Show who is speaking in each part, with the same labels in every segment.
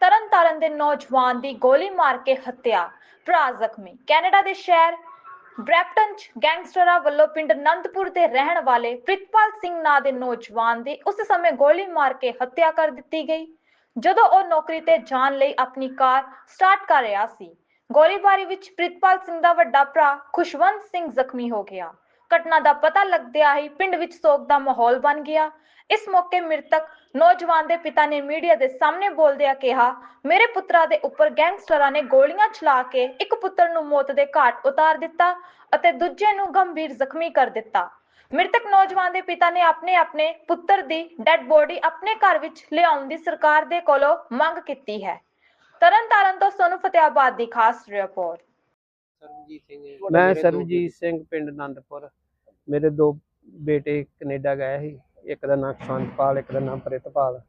Speaker 1: ਤਰਨਤਾਰਨ ਦੇ ਨੌਜਵਾਨ ਦੀ ਗੋਲੀ ਮਾਰ ਕੇ ਹੱਤਿਆ ਭਰਾ ਜ਼ਖਮੀ। ਕੈਨੇਡਾ ਦੇ ਸ਼ਹਿਰ ਬ੍ਰੈਪਟਨ ਚ ਗੈਂਗਸਟਰਾਂ ਵੱਲੋਂ ਪਿੰਡ ਨੰਦਪੁਰ ਦੇ ਰਹਿਣ ਵਾਲੇ ਪ੍ਰਿਤਪਾਲ ਸਿੰਘ ਨਾਂ ਦੇ ਨੌਜਵਾਨ ਦੀ ਉਸ ਸਮੇਂ ਗੋਲੀ ਮਾਰ ਕੇ ਹੱਤਿਆ ਕਰ ਦਿੱਤੀ ਗਈ। ਜਦੋਂ ਉਹ ਨੌਕਰੀ ਤੇ ਜਾਣ ਲਈ ਆਪਣੀ ਕਾਰ ਸਟਾਰਟ ਕਰ ਰਿਹਾ ਸੀ, ਗੋਲੀਬਾਰੀ ਵਿੱਚ ਪ੍ਰਿਤਪਾਲ ਸਿੰਘ ਦਾ ਵੱਡਾ ਭਰਾ ਖੁਸ਼ਵੰਤ ਸਿੰਘ ਜ਼ਖਮੀ ਹੋ ਗਿਆ। ਘਟਨਾ ਦਾ ਪਤਾ ਲੱਗਦਿਆਂ ਹੀ ਪਿੰਡ ਵਿੱਚ ਸੋਗ ਦਾ ਮਾਹੌਲ ਬਣ ਗਿਆ। ਇਸ ਮੌਕੇ ਮ੍ਰਿਤਕ ਨੌਜਵਾਨ ਦੇ ਪਿਤਾ ਨੇ ਮੀਡੀਆ ਦੇ ਸਾਹਮਣੇ ਬੋਲਦਿਆਂ ਕਿਹਾ, ਮੇਰੇ ਪੁੱਤਰਾਂ ਦੇ ਉੱਪਰ ਗੈਂਗਸਟਰਾਂ ਨੇ ਗੋਲੀਆਂ ਚਲਾ ਕੇ ਇੱਕ ਪੁੱਤਰ ਨੂੰ ਮੌਤ ਦੇ ਘਾਟ ਉਤਾਰ ਦਿੱਤਾ ਅਤੇ ਦੂਜੇ ਨੂੰ ਗੰਭੀਰ ਜ਼ਖਮੀ ਕਰ ਦਿੱਤਾ। ਮ੍ਰਿਤਕ ਨੌਜਵਾਨ ਦੇ ਪਿਤਾ ਨੇ ਆਪਣੇ ਆਪਣੇ ਪੁੱਤਰ ਦੀ ਡੈੱਡ ਬੋਡੀ ਆਪਣੇ ਘਰ ਵਿੱਚ ਲਿਆਉਣ ਦੀ ਸਰਕਾਰ ਦੇ ਕੋਲੋਂ ਮੰਗ ਕੀਤੀ ਹੈ। ਤਰਨਤਾਰਨ ਤੋਂ ਸੋਨੂੰ ਫਤਿਆਬਾਦ ਦੀ ਖਾਸ ਰਿਪੋਰਟ।
Speaker 2: ਸਰਬਜੀਤ ਸਿੰਘ ਹੈ।
Speaker 3: ਮੈਂ ਸਰਬਜੀਤ ਸਿੰਘ ਪਿੰਡ ਆਨੰਦਪੁਰ ਮੇਰੇ ਦੋ ਬੇਟੇ ਕੈਨੇਡਾ ਗਏ ਸੀ। ਇੱਕ ਦਾ ਨਾਮ ਸ਼ਾਂਤਪਾਲ ਇੱਕ ਦਾ ਨਾਮ ਪ੍ਰਿਤਪਾਲ।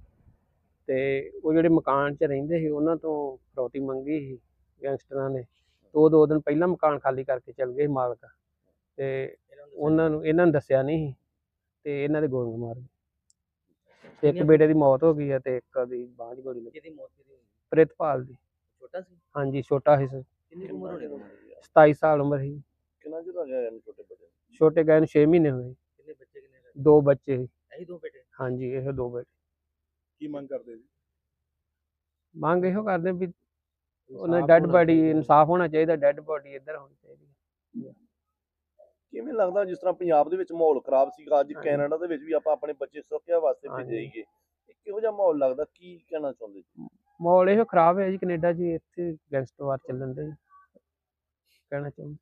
Speaker 3: ਤੇ ਉਹ ਜਿਹੜੇ ਮਕਾਨ 'ਚ ਰਹਿੰਦੇ ਸੀ ਉਹਨਾਂ ਤੋਂ ਫਰੋਤੀ ਮੰਗੀ ਸੀ ਗੈਂਗਸਟਰਾਂ ਨੇ। ਤੇ ਉਹ ਦੋ ਦਿਨ ਪਹਿਲਾਂ ਮਕਾਨ ਖਾਲੀ ਕਰਕੇ ਚਲ ਗਏ ਮਾਲਕ। ਤੇ ਉਹਨਾਂ ਨੂੰ ਇਹਨਾਂ ਨੂੰ ਦੱਸਿਆ ਨਹੀਂ ਸੀ। ਤੇ ਇਹਨਾਂ ਦੇ ਗੋਲੀਆਂ ਮਾਰ ਗਏ। ਤੇ ਇੱਕ ਬੇਟੇ ਦੀ ਮੌਤ ਹੋ ਗਈ ਹੈ ਤੇ ਇੱਕ ਦੀ ਬਾਂਹ 'ਚ ਗੋਲੀ ਲੱਗੀ। ਪ੍ਰਿਤਪਾਲ ਦੀ।
Speaker 2: ਛੋਟਾ ਸੀ?
Speaker 3: ਹਾਂਜੀ ਛੋਟਾ ਸੀ
Speaker 2: ਕਿੰਨੀ ਉਮਰ ਹੋਣੀ
Speaker 3: 27 ਸਾਲ ਉਮਰ ਸੀ
Speaker 4: ਕਿੰਨਾ ਚਿਰ ਹੋ ਗਿਆ ਇਹਨੂੰ ਛੋਟੇ ਬੱਚੇ ਨੂੰ?
Speaker 3: ਛੋਟੇ ਗਏ ਨੂੰ 6 ਮਹੀਨੇ ਹੋਏ
Speaker 2: ਕਿੰਨੇ ਬੱਚੇ ਕਿੰਨੇ ਰਹੇ?
Speaker 3: ਦੋ ਬੱਚੇ ਸੀ।
Speaker 2: ਇਹੀ ਦੋ ਬੇਟੇ
Speaker 3: ਹਾਂਜੀ ਇਹ ਦੋ ਬੇਟੇ
Speaker 4: ਕੀ ਮੰਗ ਕਰਦੇ ਜੀ
Speaker 3: ਮੰਗ ਇਹੋ ਕਰਦੇ ਵੀ ਉਹਨਾਂ
Speaker 2: ਇਨਸਾਫ਼
Speaker 3: ਡੈੱਡ ਬਾਡੀ। ਇਨਸਾਫ ਹੋਣਾ ਚਾਹੀਦਾ ਡੈੱਡ ਬਾਡੀ ਇੱਧਰ ਹੋਣੀ ਚਾਹੀਦੀ
Speaker 4: ਕਿਵੇਂ ਲੱਗਦਾ ਜਿਸ ਤਰ੍ਹਾਂ ਪੰਜਾਬ ਦੇ ਵਿੱਚ ਮਾਹੌਲ ਖਰਾਬ ਸੀਗਾ ਅੱਜ
Speaker 3: ਹਾਂਜੀ।
Speaker 4: ਕੈਨੇਡਾ ਦੇ ਵਿੱਚ ਵੀ ਆਪਾਂ ਆਪਣੇ ਬੱਚੇ ਸੁਰੱਖਿਆ ਵਾਸਤੇ
Speaker 3: ਹਾਂਜੀ।
Speaker 4: ਭੇਜੇਈਏ ਇਹ ਕਿਹੋ ਜਿਹਾ ਮਾਹੌਲ ਲੱਗਦਾ ਕੀ ਕਹਿਣਾ ਚਾਹੁੰਦੇ ਜੀ
Speaker 3: ਮਾਹੌਲ ਇਹੋ ਖਰਾਬ ਹੈ ਜੀ ਕੈਨੇਡਾ 'ਚ ਇੱਥੇ ਗੈਂਗਸਟਰ ਵਾਰ ਚੱਲਣ ਦੇ ਕਹਿਣਾ ਚਾਹੁੰਦਾ